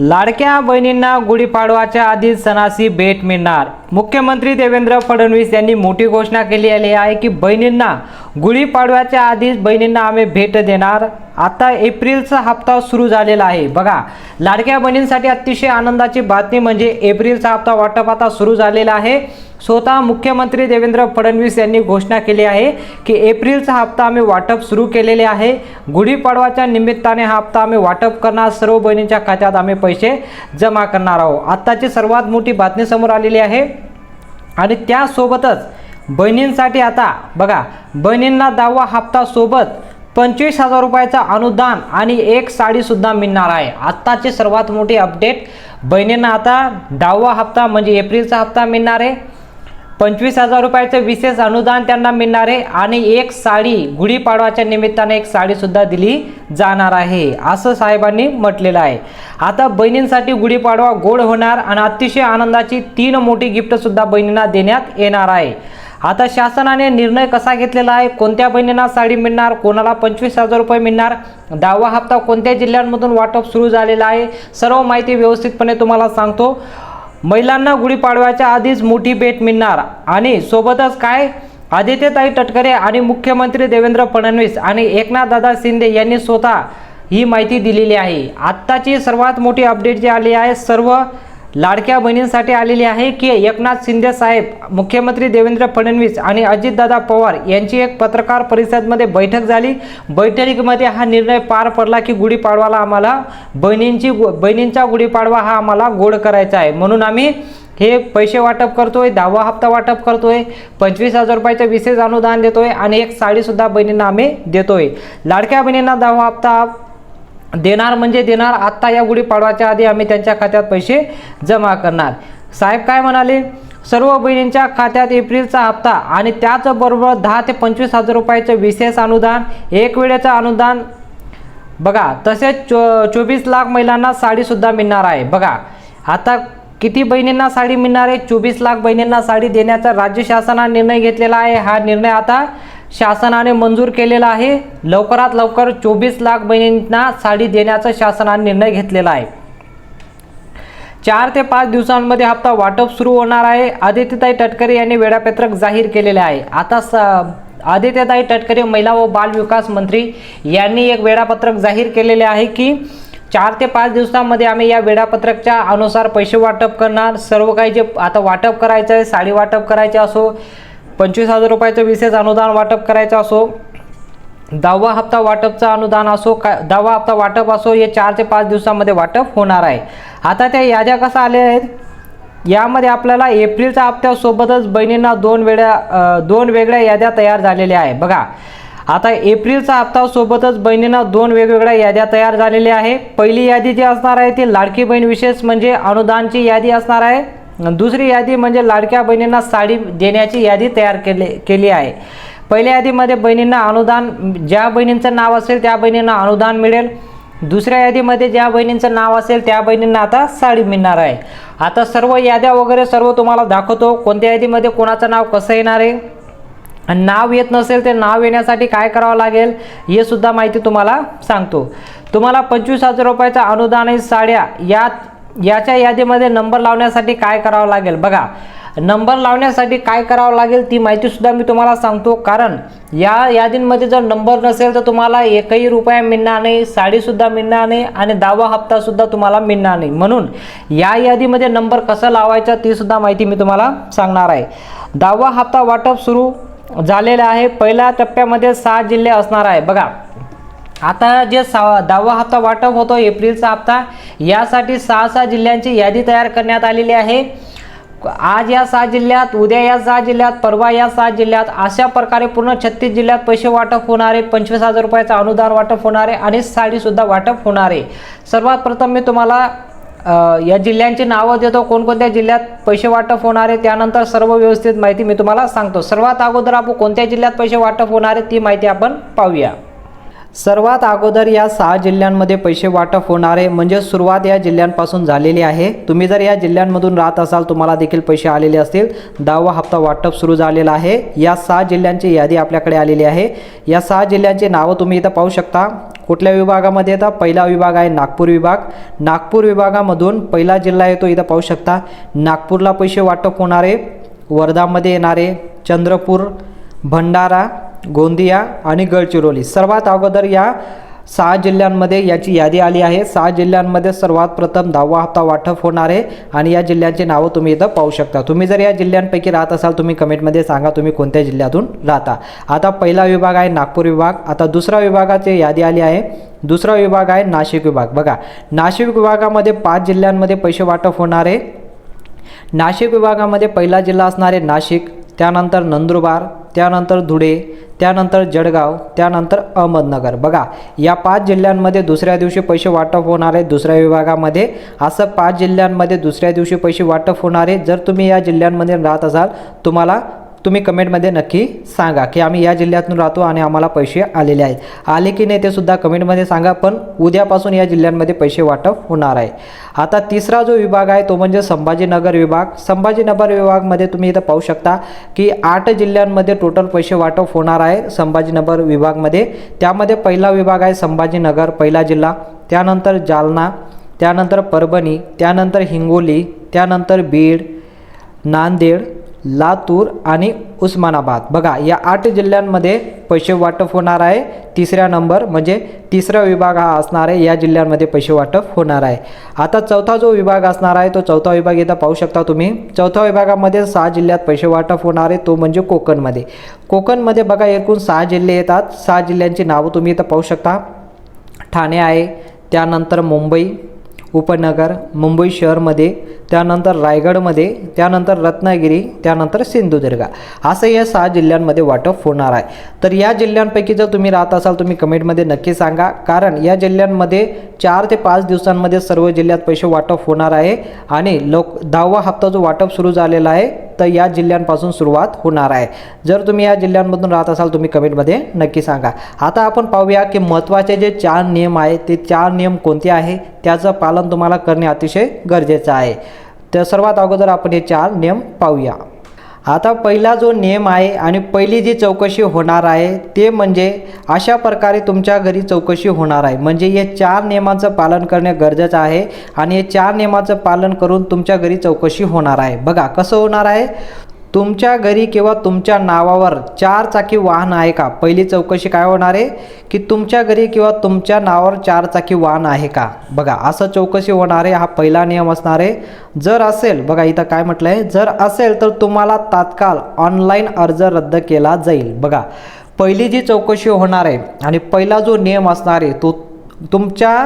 लाडक्या बहिणींना गुढीपाडवाच्या आधी सणाशी भेट मिळणार. मुख्यमंत्री देवेंद्र फडणवीस यांनी मोठी घोषणा केली आहे की बहिणींना गुढीपाडव्याच्या आधीच बहिणींना आम्ही भेट देणार. आता एप्रिलचा हप्ता सुरू झालेला आहे. बघा लाडक्या बहिणींसाठी अतिशय आनंदाची बातमी म्हणजे एप्रिलचा हप्ता वाटप आता सुरू झालेला आहे. स्वतः मुख्यमंत्री देवेंद्र फडणवीस यांनी घोषणा केली आहे की एप्रिलचा हप्ता आम्ही वाटप सुरू केलेले आहे. गुढीपाडवाच्या निमित्ताने हा हप्ता आम्ही वाटप करणार. सर्व बहिणींच्या खात्यात आम्ही पैसे जमा करणार आहोत. आत्ताची सर्वात मोठी बातमी समोर आलेली आहे. आणि त्यासोबतच बहिणींसाठी आता बघा बहिणींना दहावा हप्ता सोबत पंचवीस हजार रुपयाचं अनुदान आणि एक साडीसुद्धा मिळणार आहे. आत्ताची सर्वात मोठी अपडेट बहिणींना आता दहावा हप्ता म्हणजे एप्रिलचा हप्ता मिळणार आहे. पंचवीस हजार रुपयाचं विशेष अनुदान त्यांना मिळणार आहे आणि एक साडी गुढीपाडवाच्या निमित्ताने एक साडीसुद्धा दिली जाणार आहे असं साहेबांनी म्हटलेलं आहे. आता बहिणींसाठी गुढीपाडवा गोड होणार आणि अतिशय आनंदाची तीन मोठी गिफ्टसुद्धा बहिणींना देण्यात येणार आहे. आता शासनाने निर्णय कसा घेतलेला आहे? कोणत्या बहिणींना साडी मिळणार? कोणाला पंचवीस हजार रुपये मिळणार? दहावा हप्ता कोणत्या जिल्ह्यांमधून वाटप सुरू झालेला आहे? सर्व माहिती व्यवस्थितपणे तुम्हाला सांगतो. महिलांना गुढीपाडव्याच्या आधीच मोठी भेट मिळणार. आणि सोबतच काय? आदित्यताई तटकरे आणि मुख्यमंत्री देवेंद्र फडणवीस आणि एकनाथदादा शिंदे यांनी स्वतः ही माहिती दिलेली आहे. आत्ताची सर्वात मोठी अपडेट जी आली आहे सर्व लाडक्या बहिणींसाठी आलेली आहे की एकनाथ शिंदे साहेब मुख्यमंत्री देवेंद्र फडणवीस आणि अजितदादा पवार यांची एक पत्रकार परिषदमध्ये बैठक झाली. बैठकीमध्ये हा निर्णय पार पडला की गुढीपाडवाला आम्हाला बहिणींची बहिणींचा गुढीपाडवा हा आम्हाला गोड करायचा आहे. म्हणून आम्ही हे पैसे वाटप करतोय दहावा हप्ता वाटप करतोय पंचवीस हजार रुपयाचं विशेष अनुदान देतोय आणि एक साडीसुद्धा बहिणींना आम्ही देतोय. लाडक्या बहिणींना दहावा हप्ता देणार म्हणजे देणार. आत्ता या गुढीपाडवाच्या आधी आम्ही त्यांच्या खात्यात पैसे जमा करणार. साहेब काय म्हणाले? सर्व बहिणींच्या खात्यात एप्रिलचा हप्ता आणि त्याचबरोबर दहा ते पंचवीस हजार रुपयाचं विशेष अनुदान एक वेळेचं अनुदान. बघा तसेच चो चोवीस लाख महिलांना साडीसुद्धा मिळणार आहे. बघा आता किती बहिणींना साडी मिळणार आहे? चोवीस लाख बहिणींना साडी देण्याचा राज्य शासनाने निर्णय घेतलेला आहे. हा निर्णय आता शासनाने मंजूर केलेला आहे. लवकरात लवकर चोवीस लाख बहिणींना साडी देण्याचा शासनाने निर्णय घेतलेला आहे. चार ते पाच दिवसांमध्ये हप्ता वाटप सुरू होणार आहे. आदित्यताई तटकरे यांनी वेळापत्रक जाहीर केलेले आहे. आता स आदित्यताई तटकरे महिला व बाल विकास मंत्री यांनी एक वेळापत्रक जाहीर केलेले आहे की चार ते पाच दिवसामध्ये आम्ही या वेळापत्रकच्या अनुसार पैसे वाटप करणार. सर्व काही जे आता वाटप करायचं आहे साडी वाटप करायचे असो पंचवीस हजार रुपयाचं विशेष अनुदान वाटप करायचं असो दहावा हप्ता वाटपचा अनुदान असो का दहावा हप्ता वाटप असो हे चार ते पाच दिवसामध्ये वाटप होणार आहे. आता त्या याद्या कसा आल्या आहेत? यामध्ये आपल्याला एप्रिलच्या हप्त्यासोबतच बहिणींना दोन वेळ्या दोन वेगळ्या याद्या तयार झालेल्या आहे. बघा आता एप्रिलचा हप्तासोबतच बहिणींना दोन वेगवेगळ्या याद्या तयार झालेल्या आहे. पहिली यादी जी असणार आहे ती लाडकी बहीण विशेष म्हणजे अनुदानची यादी असणार आहे. दुसरी यादी म्हणजे लाडक्या बहिणींना साडी देण्याची यादी तयार केले केली आहे. पहिल्या यादीमध्ये बहिणींना अनुदान ज्या बहिणींचं नाव असेल त्या बहिणींना अनुदान मिळेल. दुसऱ्या यादीमध्ये ज्या बहिणींचं नाव असेल त्या बहिणींना आता साडी मिळणार आहे. आता सर्व याद्या वगैरे सर्व तुम्हाला दाखवतो. कोणत्या यादीमध्ये कोणाचं नाव कसं येणार आहे? नाव येत नसेल ते नाव येण्यासाठी काय करावं लागेल हे सुद्धा माहिती तुम्हाला सांगतो. तुम्हाला पंचवीस हजार रुपयाचं अनुदान आणि साड्या. यात याच्या यादीमध्ये नंबर लावण्यासाठी काय करावं लागेल? बघा नंबर लावण्यासाठी काय करावं लागेल ती माहितीसुद्धा मी तुम्हाला सांगतो. कारण या यादींमध्ये जर नंबर नसेल तर तुम्हाला एकही रुपया मिळणार नाही साडीसुद्धा मिळणार नाही आणि दहावा हप्तासुद्धा तुम्हाला मिळणार नाही. म्हणून या यादीमध्ये नंबर कसं लावायचा तीसुद्धा माहिती मी तुम्हाला सांगणार आहे. दहावा हप्ता वाटप सुरू झालेला आहे. पहिल्या टप्प्यामध्ये सहा जिल्हे असणार आहे. बघा आता जे सा दहावा हप्ता वाटप होतो एप्रिलचा हप्ता यासाठी सहा सहा जिल्ह्यांची यादी तयार करण्यात आलेली आहे. आज या सहा जिल्ह्यात उद्या या सहा जिल्ह्यात परवा या सहा जिल्ह्यात अशा प्रकारे पूर्ण छत्तीस जिल्ह्यात पैसे वाटप होणार आहे पंचवीस हजार रुपयाचं अनुदान वाटप होणार आहे आणि साडीसुद्धा वाटप होणार आहे. सर्वात प्रथम मी तुम्हाला या जिल्ह्यांची नावं देतो कोणकोणत्या जिल्ह्यात पैसे वाटप होणार आहे त्यानंतर सर्व व्यवस्थित माहिती मी तुम्हाला सांगतो. सर्वात अगोदर आपण कोणत्या जिल्ह्यात पैसे वाटप होणार आहे ती माहिती आपण पाहूया. सर्वात अगोदर या सहा जिल्ह्यांमध्ये पैसे वाटप होणार आहे म्हणजे सुरुवात या जिल्ह्यांपासून झालेली आहे. तुम्ही जर या जिल्ह्यांमधून राहत असाल तुम्हाला देखील पैसे आलेले असतील. दहावा हप्ता वाटप सुरू झालेला आहे. या सहा जिल्ह्यांची यादी आपल्याकडे आलेली आहे. या सहा जिल्ह्यांची नावं तुम्ही इथं पाहू शकता. कुठल्या विभागामध्ये येतात पहिला विभाग आहे नागपूर विभाग. नागपूर विभागामधून पहिला जिल्हा येतो इथं पाहू शकता. नागपूरला पैसे वाटप होणारे वर्धामध्ये येणारे चंद्रपूर भंडारा गोंदिया आणि गडचिरोली. सर्वात अगोदर या सहा जिल्ह्यांमध्ये याची यादी आली आहे. सहा जिल्ह्यांमध्ये सर्वात प्रथम दहावा हप्ता वाटप होणार आहे आणि या जिल्ह्यांची नावं तुम्ही इथं पाहू शकता. तुम्ही जर या जिल्ह्यांपैकी राहत असाल तुम्ही कमेंटमध्ये सांगा तुम्ही कोणत्या जिल्ह्यातून राहता. आता पहिला विभाग आहे नागपूर विभाग. आता दुसरा विभागाची यादी आली आहे. दुसरा विभाग आहे नाशिक विभाग. बघा नाशिक विभागामध्ये पाच जिल्ह्यांमध्ये पैसे वाटप होणार आहे. नाशिक विभागामध्ये पहिला जिल्हा असणार आहे नाशिक त्यानंतर नंदुरबार त्यानंतर धुळे त्यानंतर जळगाव त्यानंतर अहमदनगर. बघा या पाच जिल्ह्यांमध्ये दुसऱ्या दिवशी पैसे वाटप होणार आहे दुसऱ्या विभागामध्ये. असं पाच जिल्ह्यांमध्ये दुसऱ्या दिवशी पैसे वाटप होणार आहे. जर तुम्ही या जिल्ह्यांमध्ये राहत असाल तुम्हाला तुम्ही कमेंटमध्ये नक्की सांगा की आम्ही या जिल्ह्यातून राहतो आणि आम्हाला पैसे आलेले आहेत. आले की नाही ते सुद्धा कमेंटमध्ये सांगा पण उद्यापासून या जिल्ह्यांमध्ये पैसे वाटप होणार आहे. आता तिसरा जो विभाग आहे तो म्हणजे संभाजीनगर विभाग. संभाजीनगर विभागमध्ये तुम्ही इथं पाहू शकता की आठ जिल्ह्यांमध्ये टोटल पैसे वाटप होणार आहे संभाजीनगर विभागमध्ये. त्यामध्ये पहिला विभाग आहे संभाजीनगर पहिला जिल्हा त्यानंतर जालना त्यानंतर परभणी त्यानंतर हिंगोली त्यानंतर बीड नांदेड लातूर आणि उस्मानाबाद. बघा या आठ जिल्ह्यांमध्ये पैसे वाटप होणार आहे. तिसऱ्या नंबर म्हणजे तिसरा विभाग हा असणार आहे. या जिल्ह्यांमध्ये पैसे वाटप होणार आहे. आता चौथा जो विभाग असणार आहे तो चौथा विभाग इथं पाहू शकता तुम्ही. चौथ्या विभागामध्ये सहा जिल्ह्यात पैसे वाटप होणार आहे तो म्हणजे कोकणमध्ये. कोकणमध्ये बघा एकूण सहा जिल्हे येतात. सहा जिल्ह्यांची नावं तुम्ही इथं पाहू शकता. ठाणे आहे त्यानंतर मुंबई उपनगर मुंबई शहरमध्ये त्यानंतर रायगडमध्ये त्यानंतर रत्नागिरी त्यानंतर सिंधुदुर्ग. असं या सहा जिल्ह्यांमध्ये वाटप होणार आहे. तर या जिल्ह्यांपैकी जर तुम्ही राहत असाल तुम्ही कमेंटमध्ये नक्की सांगा. कारण या जिल्ह्यांमध्ये चार ते पाच दिवसांमध्ये सर्व जिल्ह्यात पैसे वाटप होणार आहे आणि लोक दहावा हप्ता जो वाटप सुरू झालेला आहे तर या जिल्ह्यांपासून सुरुवात होणार आहे. जर तुम्ही या जिल्ह्यांमधून राहत असाल तुम्ही कमेंटमध्ये नक्की सांगा. आता आपण पाहूया की महत्त्वाचे जे चार नियम आहे ते चार नियम कोणते आहे? त्याचं पालन तुम्हाला करणे अतिशय गरजेचं आहे. तर सर्वात अगोदर आपण हे चार नियम पाहूया. आता पहिला जो नियम आहे आणि पहिली जी चौकशी होणार आहे ते म्हणजे अशा प्रकारे तुमच्या घरी चौकशी होणार आहे. म्हणजे हे चार नियमांचं पालन करणे गरजेचं आहे आणि हे चार नियमाचं पालन करून तुमच्या घरी चौकशी होणार आहे. बघा कसं होणार आहे? तुमच्या घरी किंवा तुमच्या नावावर चार चाकी वाहन आहे का? पहिली चौकशी काय होणार आहे? की तुमच्या घरी किंवा तुमच्या नावावर चार चाकी वाहन आहे का? बघा असं चौकशी होणार आहे. हा पहिला नियम असणार आहे. जर असेल बघा इथं काय म्हटलं आहे जर असेल तर तुम्हाला तात्काळ ऑनलाईन अर्ज रद्द केला जाईल. बघा पहिली जी चौकशी होणार आहे आणि पहिला जो नियम असणार आहे तो तुमच्या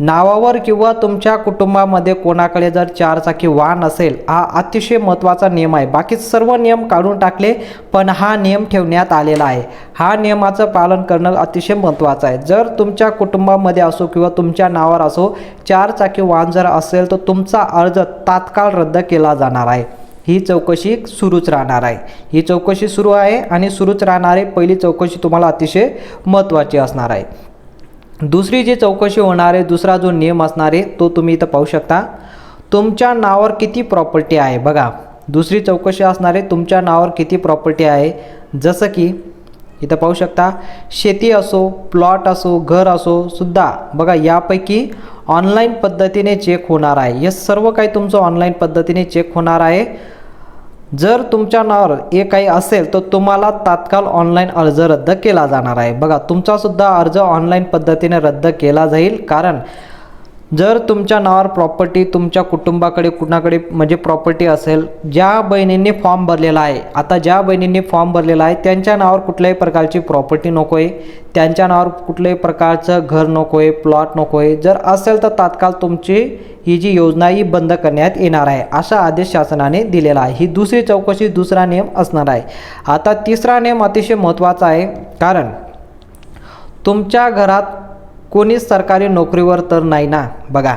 नावावर किंवा तुमच्या कुटुंबामध्ये कोणाकडे जर चारचाकी वाहन असेल हा अतिशय महत्त्वाचा नियम आहे. बाकी सर्व नियम काढून टाकले पण हा नियम ठेवण्यात आलेला आहे. हा नियमाचं पालन करणं अतिशय महत्त्वाचं आहे. जर तुमच्या कुटुंबामध्ये असो किंवा तुमच्या नावावर असो चारचाकी वाहन जर असेल तर तुमचा अर्ज तात्काळ रद्द केला जाणार आहे. ही चौकशी सुरूच राहणार आहे. ही चौकशी सुरू आहे आणि सुरूच राहणारी पहिली चौकशी तुम्हाला अतिशय महत्त्वाची असणार आहे. दुसरी जी चौकशी होणार आहे दुसरा जो नियम असणार आहे तो तुम्ही इथं पाहू शकता. तुमच्या नावावर किती प्रॉपर्टी आहे? बघा दुसरी चौकशी असणार आहे तुमच्या नावावर किती प्रॉपर्टी आहे? जसं की इथं पाहू शकता शेती असो प्लॉट असो घर असो सुद्धा बघा यापैकी ऑनलाईन पद्धतीने चेक होणार आहे. हे सर्व काही तुमचं ऑनलाईन पद्धतीने चेक होणार आहे. जर तुमच्या नावावर हे काही असेल तर तुम्हाला तात्काळ ऑनलाईन अर्ज रद्द केला जाणार आहे. बघा तुमचासुद्धा अर्ज ऑनलाईन पद्धतीने रद्द केला जाईल कारण जर तुमच्या नावावर प्रॉपर्टी तुमच्या कुटुंबाकडे कुणाकडे म्हणजे प्रॉपर्टी असेल ज्या बहिणींनी फॉर्म भरलेला आहे आता ज्या बहिणींनी फॉर्म भरलेला आहे त्यांच्या नावावर कुठल्याही प्रकारची प्रॉपर्टी नको आहे त्यांच्या नावावर कुठल्याही प्रकारचं घर नको आहे प्लॉट नको आहे जर असेल तर तात्काळ तुमची ही जी योजना ही बंद करण्यात येणार आहे असा आदेश शासनाने दिलेला आहे. ही दुसरी चौकशी दुसरा नियम असणार आहे. आता तिसरा नियम अतिशय महत्त्वाचा आहे. कारण तुमच्या घरात कोणीच सरकारी नोकरीवर तर नाही ना? बघा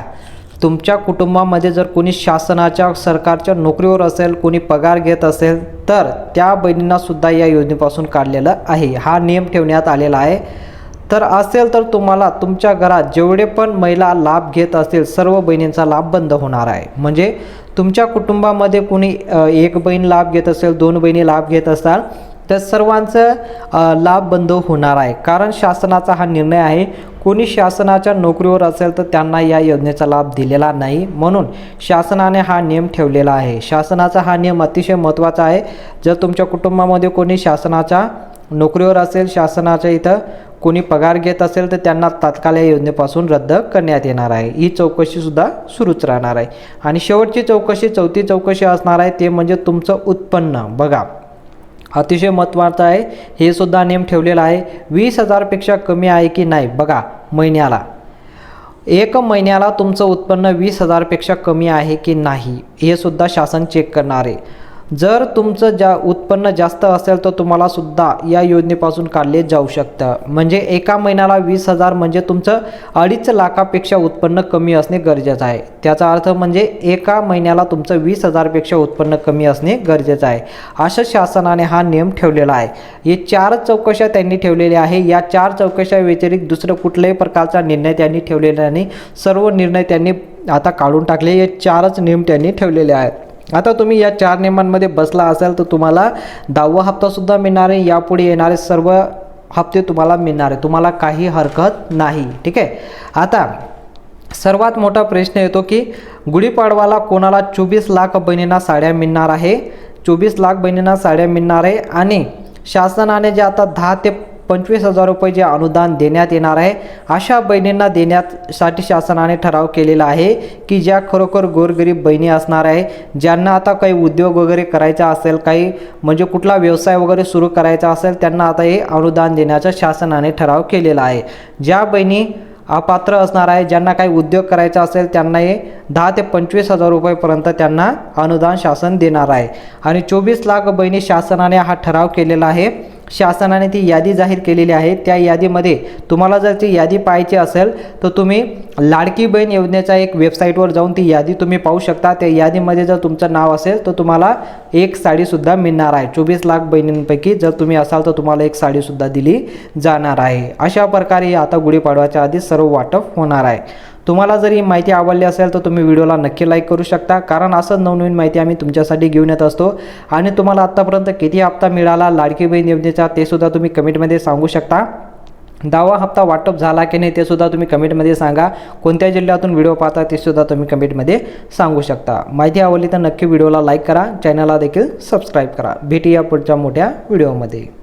तुमच्या कुटुंबामध्ये जर कोणी शासनाच्या सरकारच्या नोकरीवर असेल कोणी पगार घेत असेल तर त्या बहिणींनासुद्धा या योजनेपासून काढलेलं आहे. हा नियम ठेवण्यात आलेला आहे. तर असेल तर तुम्हाला तुमच्या घरात जेवढे पण महिला लाभ घेत असतील सर्व बहिणींचा लाभ बंद होणार आहे. म्हणजे तुमच्या कुटुंबामध्ये कोणी एक बहीण लाभ घेत असेल दोन बहिणी लाभ घेत असाल तर सर्वांचं लाभ बंद होणार आहे. कारण शासनाचा हा निर्णय आहे कोणी शासनाच्या नोकरीवर असेल तर त्यांना या योजनेचा लाभ दिलेला नाही म्हणून शासनाने हा नियम ठेवलेला आहे. शासनाचा हा नियम अतिशय महत्त्वाचा आहे. जर तुमच्या कुटुंबामध्ये कोणी शासनाच्या नोकरीवर असेल शासनाच्या इथं कोणी पगार घेत असेल तर त्यांना तात्काळ या योजनेपासून रद्द करण्यात येणार आहे. ही चौकशीसुद्धा सुरूच राहणार आहे. आणि शेवटची चौकशी चौथी चौकशी असणार आहे ते म्हणजे तुमचं उत्पन्न. बघा. अतिशय महत्त्वाचं आहे. हे सुद्धा नियम ठेवलेला आहे. वीस हजारपेक्षा कमी आहे की नाही? बघा महिन्याला. एक महिन्याला तुमचं उत्पन्न वीस हजारपेक्षा कमी आहे की नाही? हे सुद्धा शासन चेक करणार. आहे जर तुमचं ज्या उत्पन्न जास्त असेल तर तुम्हाला सुद्धा या योजनेपासून काढले जाऊ शकतं. म्हणजे एका महिन्याला वीस हजार म्हणजे तुमचं अडीच लाखापेक्षा उत्पन्न कमी असणे गरजेचं आहे. त्याचा अर्थ म्हणजे एका महिन्याला तुमचं वीस हजारपेक्षा उत्पन्न कमी असणे गरजेचं आहे. असं शासनाने हा नियम ठेवलेला आहे. हे चार चौकशा त्यांनी ठेवलेल्या आहे. या चार चौकशा व्यतिरिक्त दुसरं कुठल्याही प्रकारचा निर्णय त्यांनी ठेवलेला नाही. सर्व निर्णय त्यांनी आता काढून टाकले. हे चारच नियम त्यांनी ठेवलेले आहेत. आता तुम्ही या चार नियमांमध्ये बसला असाल तर तुम्हाला दहावा हप्तासुद्धा मिळणार आहे. यापुढे येणारे सर्व हप्ते तुम्हाला मिळणार आहे. तुम्हाला काही हरकत नाही. ठीक आहे? आता सर्वात मोठा प्रश्न येतो की गुढीपाडवाला कोणाला चोवीस लाख बहिणींना साड्या मिळणार आहे? चोवीस लाख बहिणींना साड्या मिळणार आहे आणि शासनाने जे आता दहा ते पंचवीस हजार रुपये जे अनुदान देण्यात येणार आहे अशा बहिणींना देण्यासाठी शासनाने ठराव केलेला आहे की ज्या खरोखर गोरगरीब बहिणी असणार आहे ज्यांना आता काही उद्योग वगैरे करायचा असेल काही म्हणजे कुठला व्यवसाय वगैरे सुरू करायचा असेल त्यांना आता हे अनुदान देण्याचा शासनाने ठराव केलेला आहे. ज्या बहिणी अपात्र असणार आहे ज्यांना काही उद्योग करायचा असेल त्यांना हे दहा ते पंचवीस हजार रुपयेपर्यंत त्यांना अनुदान शासन देणार आहे. आणि चोवीस लाख बहिणी शासनाने हा ठराव केलेला आहे. शासनाने ती यादी जाहीर केलेली आहे. त्या यादीमध्ये तुम्हाला जर ती यादी पाहायची असेल तर तुम्ही लाडकी बहीण योजनेच्या एक वेबसाईटवर जाऊन ती यादी तुम्ही पाहू शकता. त्या यादीमध्ये जर तुमचं नाव असेल तर तुम्हाला एक साडीसुद्धा मिळणार आहे. चोवीस लाख बहिणींपैकी जर तुम्ही असाल तर तुम्हाला एक साडीसुद्धा दिली जाणार आहे. अशा प्रकारे आता गुढीपाडवाच्या आधी सर्व वाटप होणार आहे. तुम्हाला जर ही माहिती आवडली असेल तर तुम्ही व्हिडिओला नक्की लाईक करू शकता. कारण असं नवनवीन माहिती आम्ही तुमच्यासाठी घेऊन येत असतो. आणि तुम्हाला आत्तापर्यंत किती हप्ता मिळाला लाडकी बहीण योजनेचा ते सुद्धा तुम्ही कमेंटमध्ये सांगू शकता. दहावा हप्ता वाटप झाला की नाही ते सुद्धा तुम्ही कमेंटमध्ये सांगा. कोणत्या जिल्ह्यातून व्हिडिओ पाहता ते सुद्धा तुम्ही कमेंटमध्ये सांगू शकता. माहिती आवडली तर नक्की व्हिडिओला लाईक करा. चॅनलला देखील सबस्क्राईब करा. भेटूया पुढच्या मोठ्या व्हिडिओमध्ये.